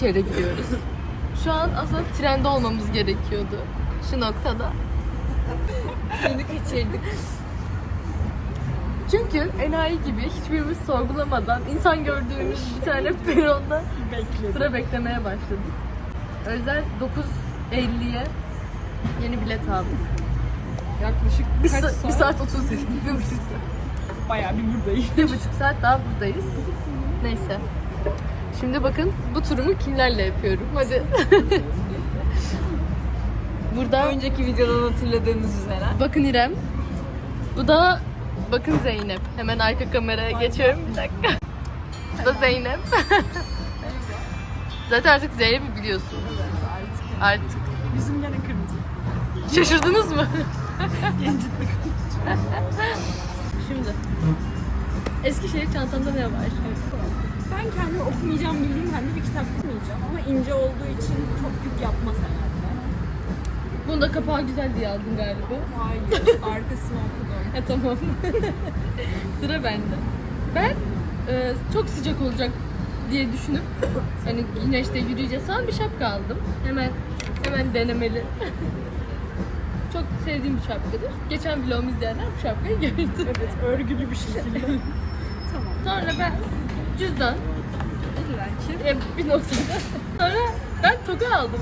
Eskişehir'e gidiyoruz. Şu an aslında trende olmamız gerekiyordu. Şu noktada. Treni kaçırdık. Çünkü enayi gibi hiçbirimiz sorgulamadan insan gördüğümüz bir tane peronda sıra beklemeye başladık. O yüzden 9.50'ye yeni bilet aldık. Yaklaşık Bir, kaç sa- saat? bir saat 30 bir buçuk saat. Bayağı bir buradayım. Bir buçuk saat daha buradayız. Neyse. Şimdi bakın bu turumu kimlerle yapıyorum. Hadi. Burada Önceki videodan hatırladığınız üzere. bakın İrem. Bu da bakın Zeynep. Hemen arka kameraya geçiyorum bir dakika. Bu da Zeynep. Zaten artık Zeynep'i biliyorsunuz. Artık. Bizim gene kırmızı. Şaşırdınız mı? Şimdi. Eskişehir çantamda ne var? Ben kendi okumayacağım bildiğim halde bir kitap okumayacağım ama ince olduğu için çok yük yapmaz herhalde. Bunu da kapağı güzel diye aldın galiba. Hayır, arkasını okudum. E tamam. Sıra bende. Ben e, çok sıcak olacak diye düşünüp hani güneşte yürüyeceğiz falan bir şapka aldım. Hemen hemen denemeli. çok sevdiğim bir şapkadır. Geçen vlogumu izleyenler bu şapkayı gördü. Evet, örgülü bir şekilde. tamam. Sonra ben cüzdan İlla ki. e, bir noktada. Sonra ben toka aldım.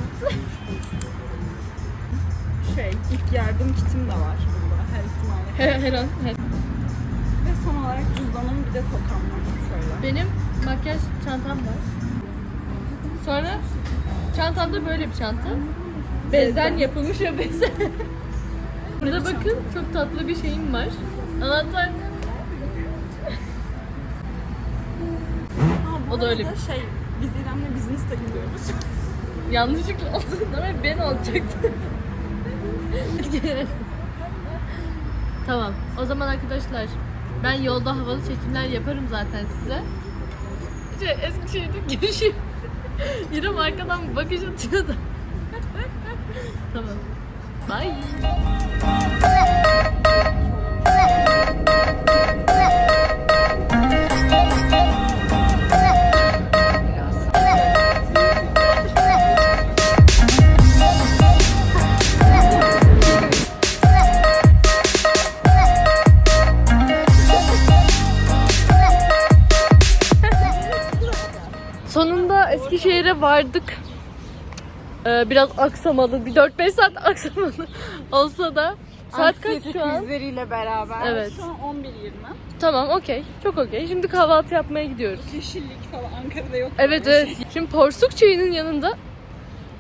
Şey, ilk yardım kitim de var burada her ihtimalle. her, her an. her- Ve son olarak cüzdanım bir de tokam var şöyle. Benim makyaj çantam var. Sonra çantamda böyle bir çanta. Bezden yapılmış ya bezden. Burada bakın çok tatlı bir şeyim var. Anahtar. Ha, bu O da öyle arada şey, biz İrem'le business'ta gidiyoruz. Yanlışlıkla oldu ama ben alacaktım. tamam. O zaman arkadaşlar ben yolda havalı çekimler yaparım zaten size. Şey, Eskişehir'de görüşeyim. İrem arkadan bakış atıyor da. tamam. Bye. Vardık. Ee, biraz aksamalı, bir 4-5 saat aksamalı olsa da saat kaç şu an? krizleriyle beraber. Evet. Şu an 11.20. Tamam, okey. Çok okey. Şimdi kahvaltı yapmaya gidiyoruz. Yeşillik falan Ankara'da yok. Evet böyle evet. Şimdi porsuk çayının yanında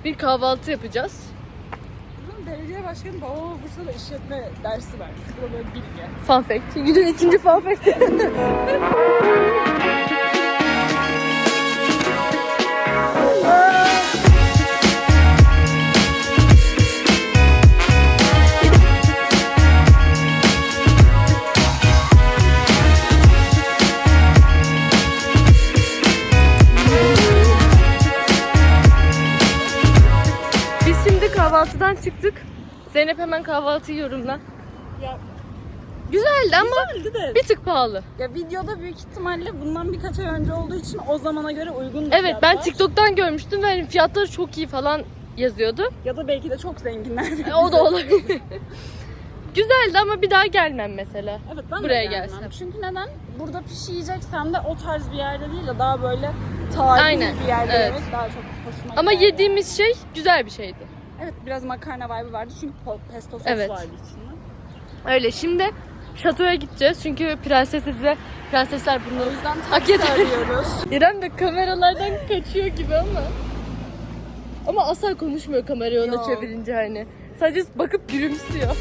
bir kahvaltı yapacağız. Bizim belediye başkanı babama Bursa'da işletme dersi vermiş. Bu da böyle bilgi. Fun fact. Günün ikinci fun fact. kahvaltıdan çıktık. Zeynep hemen kahvaltıyı yorumla. Ya Güzeldi ama güzeldi de. bir tık pahalı. Ya videoda büyük ihtimalle bundan birkaç ay önce olduğu için o zamana göre uygun Evet ben fiyatlar. TikTok'tan görmüştüm ve hani fiyatları çok iyi falan yazıyordu. Ya da belki de çok zenginler. E, O da olabilir. Güzeldi ama bir daha gelmem mesela. Evet ben Buraya de gelmem. gelsem. Çünkü neden? Burada yiyeceksem de o tarz bir yerde değil de daha böyle tarihi Aynen, bir yerde evet. yemek daha çok hoşuma Ama yediğimiz şey güzel bir şeydi. Evet biraz makarna vibe'ı vardı çünkü pesto sos Evet. vardı içinde. Öyle şimdi şatoya gideceğiz çünkü prensesiz ve prensesler bunu O yüzden hak arıyoruz. İrem de kameralardan kaçıyor gibi ama. Ama asla konuşmuyor kamerayı ona çevirince hani. Sadece bakıp gülümsüyor.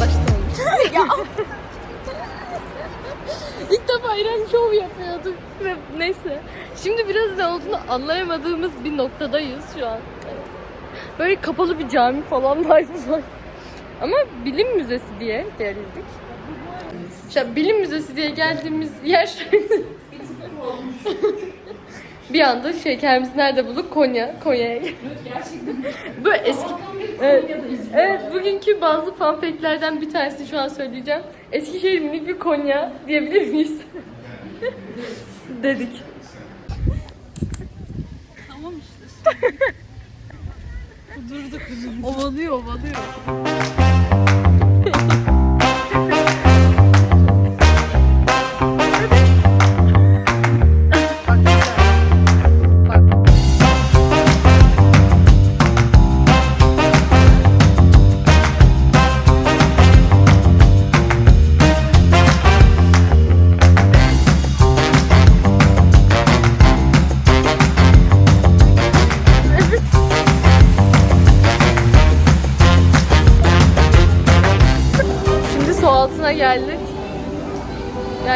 Başta olmuş. İrem şov yapıyordu. Ve neyse. Şimdi biraz ne olduğunu anlayamadığımız bir noktadayız şu an. Böyle kapalı bir cami falan var. Ama bilim müzesi diye geldik. İşte bilim müzesi diye geldiğimiz yer bir anda kendimizi nerede bulduk? Konya. Konya'ya. Böyle eski Evet. evet, bugünkü bazı fun fact'lerden bir tanesi şu an söyleyeceğim. Eskişehir minik bir Konya diyebilir miyiz? Dedik. Tamam işte. Durduk. Ovalıyor, ovalıyor.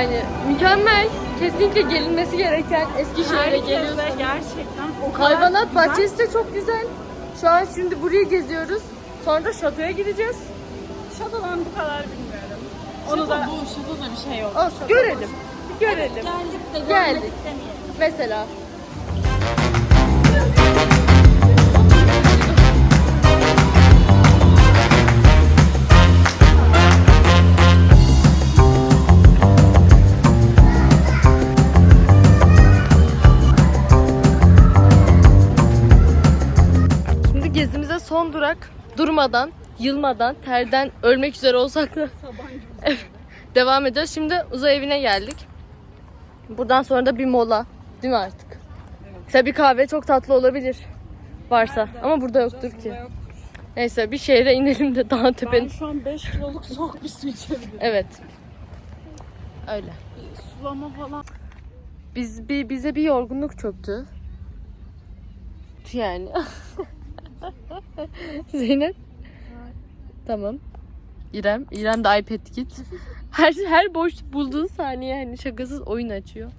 Yani mükemmel. Kesinlikle gelinmesi gereken Eskişehir'e Herkese geliyorsunuz. gerçekten o kadar Hayvanat güzel. bahçesi de çok güzel. Şu an şimdi burayı geziyoruz. Sonra da şatoya gideceğiz. Şatodan bu kadar bilmiyorum. Onu da bu şatoda bir şey yok. Olsun. Görelim. Görelim. Geldik de Geldik. geldik demeyelim. Mesela. Son durak durmadan, yılmadan, terden ölmek üzere olsak da devam ediyoruz. Şimdi uzay evine geldik. Buradan sonra da bir mola. Değil mi artık? Mesela bir kahve çok tatlı olabilir. Varsa. Ama burada yoktur ki. Neyse bir şehre inelim de Ben tepenin. şu an 5 kiloluk soğuk bir su içebilirim. Evet. Öyle. Sulama falan. Biz bir bize bir yorgunluk çöktü. Yani. Zeynep. Tamam. İrem. İrem de iPad git. Her her boş bulduğu saniye hani şakasız oyun açıyor.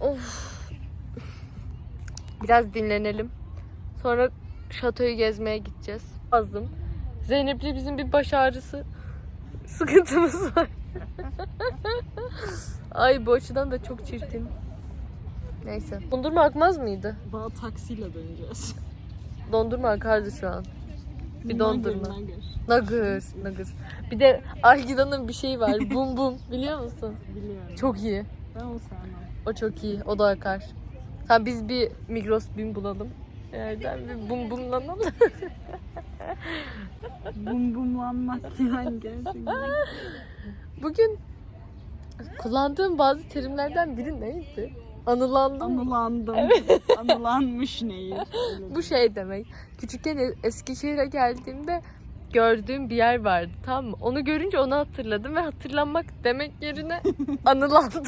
Of. Biraz dinlenelim. Sonra şatoyu gezmeye gideceğiz. Azdım. Zeynep'le bizim bir baş ağrısı sıkıntımız var. Ay bu açıdan da çok çirkin. Neyse. Dondurma akmaz mıydı? Bana taksiyle döneceğiz. Dondurma akardı şu an. Bir dondurma. Nagır, nagır. Bir de Algida'nın bir şeyi var. Bum bum. Biliyor musun? Biliyorum. Çok iyi. Ben onu sevmem. O çok iyi. O da akar. Ha biz bir Migros bin bulalım. Yerden bir bum bumlanalım. Bum bumlanmak yani gerçekten. Bugün kullandığım bazı terimlerden biri neydi? Anılandım. Anılandım. Anılanmış nehir. Bu şey demek. Küçükken E- Eskişehir'e geldiğimde gördüğüm bir yer vardı tamam mı? Onu görünce onu hatırladım ve hatırlanmak demek yerine anılandım.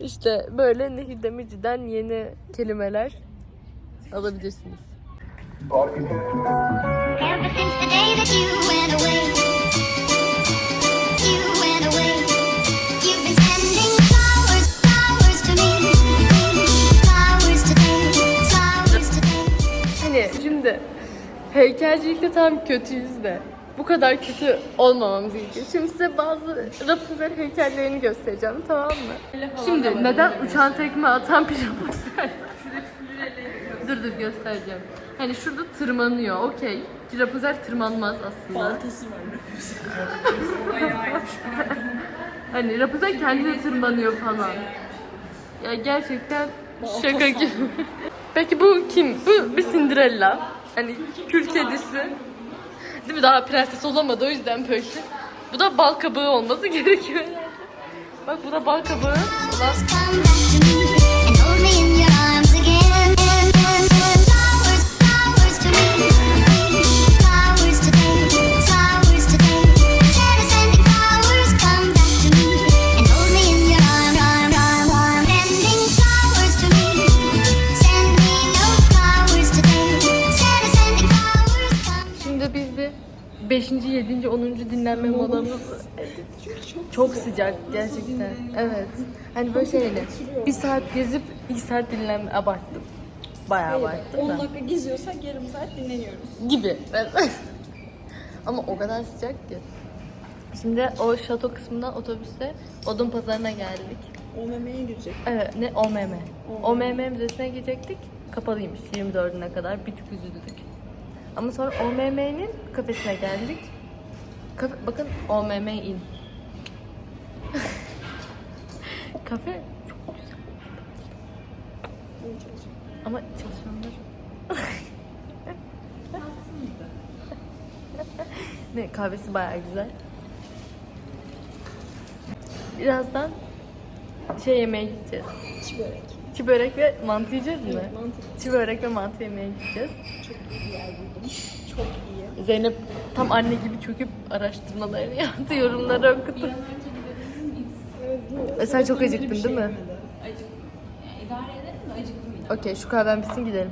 işte böyle Nehir Demirci'den yeni kelimeler alabilirsiniz. Heykelcilikte tam kötüyüz de bu kadar kötü olmamamız gerekiyor. Şimdi size bazı Rapunzel heykellerini göstereceğim tamam mı? Şimdi neden uçan tekme atan pijama Dur dur göstereceğim. Hani şurada tırmanıyor okey. Rapunzel tırmanmaz aslında. Baltası var. Hani Rapunzel kendi de tırmanıyor falan. Ya gerçekten şaka gibi. Peki bu kim? Bu bir Cinderella. Hani kül kedisi. Değil mi? Daha prenses olamadı o yüzden böyle. Bu da bal kabağı olması gerekiyor. Bak bu da bal kabağı. Ulan dinlenme molamız çok sıcak gerçekten. Evet. Hani böyle şey hani bir saat gezip iki saat dinlenme abarttım. Bayağı abarttım 10 da. dakika geziyorsak yarım saat dinleniyoruz. Gibi. Ama o kadar sıcak ki. Şimdi o şato kısmından otobüste odun pazarına geldik. O memeye girecek. Evet, ne OMM. OMM müzesine gidecektik. kapalıymış 24'üne kadar. Bir tık üzüldük. Ama sonra OMM'nin kafesine geldik. Kafe, bakın OMM in. Kafe çok güzel. Ama çalışanlar... ne kahvesi bayağı güzel. Birazdan şey yemeğe gideceğiz. Çi börek. Çi börek ve mantı yiyeceğiz mi? Mantıklı. Çi börek ve mantı yemeye gideceğiz. Çok iyi bir yer buldum. Çok. Zeynep tam anne gibi çöküp araştırmalarını yaptı, yorumları okudu. E sen çok acıktın değil mi? Acıktım. Okey şu kahven bitsin gidelim.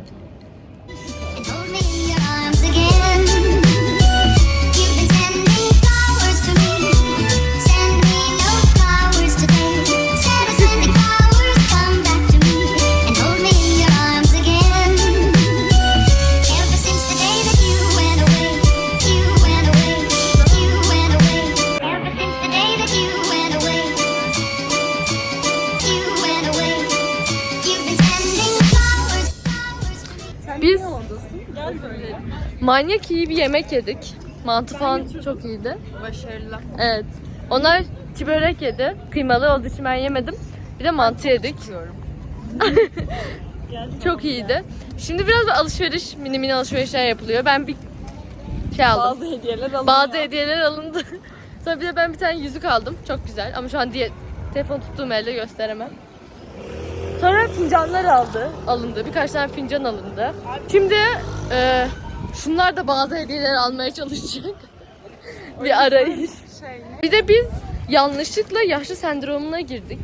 Manyak iyi bir yemek yedik. Mantı falan çok iyiydi. Başarılı. Evet. Onlar çi börek yedi. Kıymalı olduğu için ben yemedim. Bir de mantı yedik. Çok iyiydi. Şimdi biraz da alışveriş, mini mini alışverişler yapılıyor. Ben bir şey aldım. Bazı hediyeler alınıyor. Bazı hediyeler alındı. Sonra bir de ben bir tane yüzük aldım. Çok güzel ama şu an diye telefon tuttuğum elde gösteremem. Sonra fincanlar aldı, alındı. Birkaç tane fincan alındı. Şimdi e, şunlar da bazı hediyeler almaya çalışacak. bir arayış. Şey, Bir de biz yanlışlıkla yaşlı sendromuna girdik.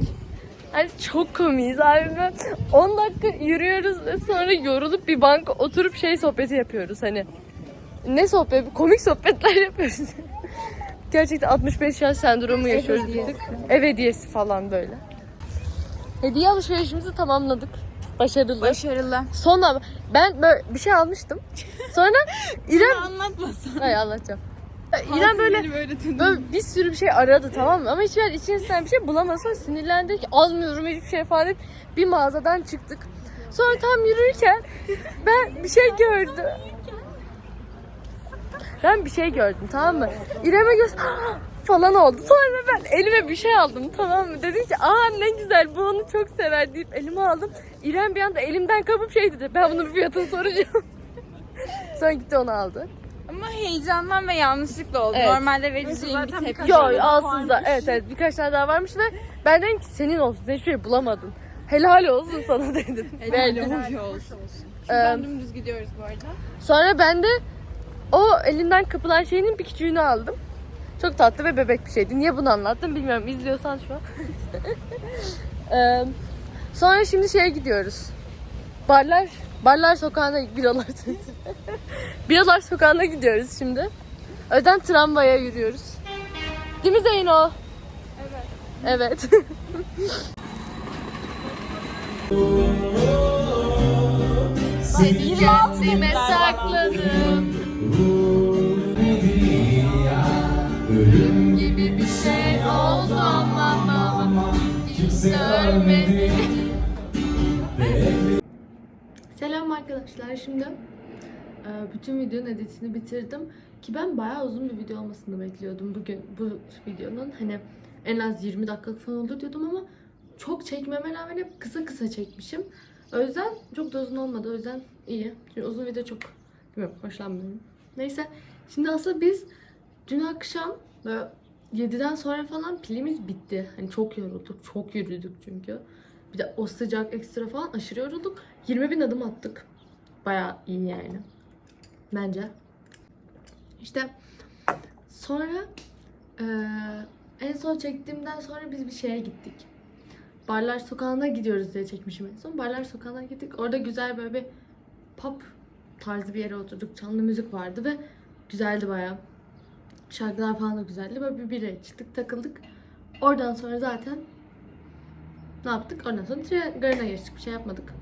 Hani çok komiyiz abi. Ben 10 dakika yürüyoruz ve sonra yorulup bir banka oturup şey sohbeti yapıyoruz hani. Ne sohbet? Komik sohbetler yapıyoruz. Gerçekten 65 yaş sendromu yaşıyoruz bir tık. Ev hediyesi falan böyle. Hediye alışverişimizi tamamladık. Başarılı. Başarılı. Sonra ben böyle bir şey almıştım. Sonra İrem... Anlatmasın. Hayır anlatacağım. İrem böyle böyle Böyle bir sürü bir şey aradı tamam mı? Ama hiçbir yer için sen bir şey bulamaz. Sonra sinirlendi ki almıyorum hiçbir şey falan deyip bir mağazadan çıktık. Sonra tam yürürken ben bir şey gördüm. Ben bir şey gördüm tamam mı? İrem'e göz falan oldu. Sonra ben elime bir şey aldım tamam mı? Dedim ki aa ne güzel bu onu çok sever deyip elime aldım. İrem bir anda elimden kapıp şey dedi. Ben bunun fiyatını soracağım. Sonra gitti onu aldı. Ama heyecandan ve yanlışlıkla oldu. Evet. Normalde vereceğim bir tepki. Yok alsın da evet evet birkaç tane daha varmış ve ben dedim ki senin olsun sen hiçbir şey bulamadın. Helal olsun sana dedim. Verdim. Helal olsun. Ee, dümdüz gidiyoruz bu arada. sonra ben de o elinden kapılan şeyinin bir küçüğünü aldım. Çok tatlı ve bebek bir şeydi. Niye bunu anlattım bilmiyorum. İzliyorsan şu an. Ee, sonra şimdi şeye gidiyoruz. Barlar Barlar sokağına biralar biralar sokağına gidiyoruz şimdi. Öden tramvaya yürüyoruz. Değil mi Zeyno? Evet. Evet. Seni kendime sakladım. Selam arkadaşlar. Şimdi e, bütün videonun editini bitirdim. Ki ben bayağı uzun bir video olmasını bekliyordum bugün bu videonun. Hani en az 20 dakika falan olur diyordum ama çok çekmeme rağmen hep kısa kısa çekmişim. O yüzden çok da uzun olmadı. O yüzden iyi. Çünkü uzun video çok bilmiyorum hoşlanmıyorum. Neyse. Şimdi aslında biz dün akşam böyle 7'den sonra falan pilimiz bitti. Hani çok yorulduk. Çok yürüdük çünkü. Bir de o sıcak ekstra falan aşırı yorulduk. 20 bin adım attık. Bayağı iyi yani. Bence. İşte sonra eee, en son çektiğimden sonra biz bir şeye gittik. Barlar Sokağı'na gidiyoruz diye çekmişim en son. Barlar Sokağı'na gittik. Orada güzel böyle bir pop tarzı bir yere oturduk. Canlı müzik vardı ve güzeldi bayağı. Şarkılar falan da güzeldi. Böyle bir bire çıktık takıldık. Oradan sonra zaten ne yaptık? Ondan sonra tren garına geçtik. Bir şey yapmadık.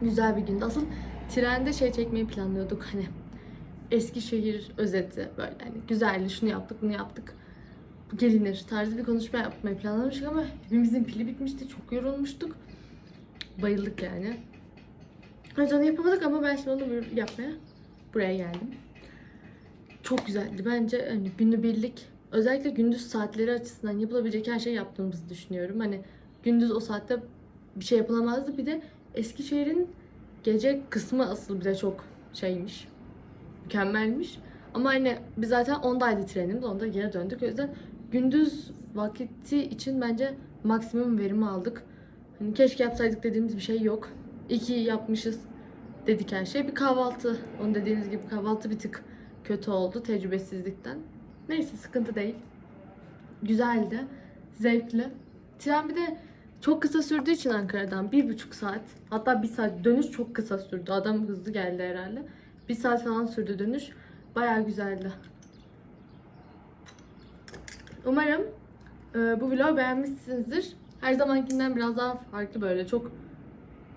Güzel bir gündü. Asıl trende şey çekmeyi planlıyorduk hani. Eskişehir özeti böyle hani güzeldi şunu yaptık bunu yaptık. Gelinir tarzı bir konuşma yapmayı planlamıştık ama hepimizin pili bitmişti. Çok yorulmuştuk. Bayıldık yani. O yüzden yapamadık ama ben şimdi onu yapmaya buraya geldim. Çok güzeldi. Bence hani günübirlik özellikle gündüz saatleri açısından yapılabilecek her şeyi yaptığımızı düşünüyorum. Hani gündüz o saatte bir şey yapılamazdı. Bir de Eskişehir'in gece kısmı asıl bir de çok şeymiş. Mükemmelmiş. Ama hani biz zaten ondaydı trenimiz. Onda geri döndük. O yüzden gündüz vakiti için bence maksimum verimi aldık. Hani keşke yapsaydık dediğimiz bir şey yok. İyi yapmışız dedik her şey. Bir kahvaltı, onu dediğimiz gibi kahvaltı bir tık kötü oldu tecrübesizlikten. Neyse sıkıntı değil. Güzeldi, zevkli. Tren bir de çok kısa sürdüğü için Ankara'dan bir buçuk saat hatta bir saat dönüş çok kısa sürdü. Adam hızlı geldi herhalde. Bir saat falan sürdü dönüş. Bayağı güzeldi. Umarım e, bu vlogu beğenmişsinizdir. Her zamankinden biraz daha farklı böyle çok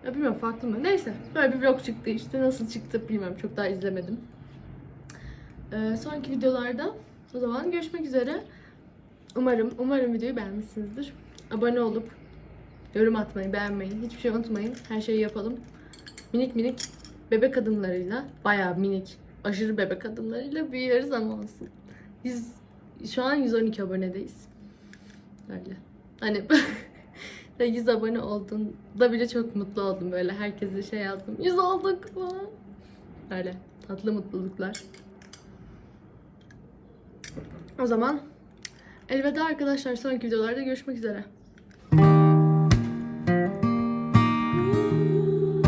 ya bilmiyorum farklı mı? Neyse böyle bir vlog çıktı işte nasıl çıktı bilmiyorum çok daha izlemedim. E, sonraki videolarda o zaman görüşmek üzere. Umarım umarım videoyu beğenmişsinizdir. Abone olup yorum atmayı, beğenmeyi, hiçbir şey unutmayın. Her şeyi yapalım. Minik minik bebek adımlarıyla, bayağı minik, aşırı bebek adımlarıyla büyüyoruz ama olsun. Biz şu an 112 abonedeyiz. Öyle. Hani 100 abone olduğunda bile çok mutlu oldum böyle. Herkese şey yazdım. 100 olduk falan. Öyle. Tatlı mutluluklar. O zaman elveda arkadaşlar. Sonraki videolarda görüşmek üzere.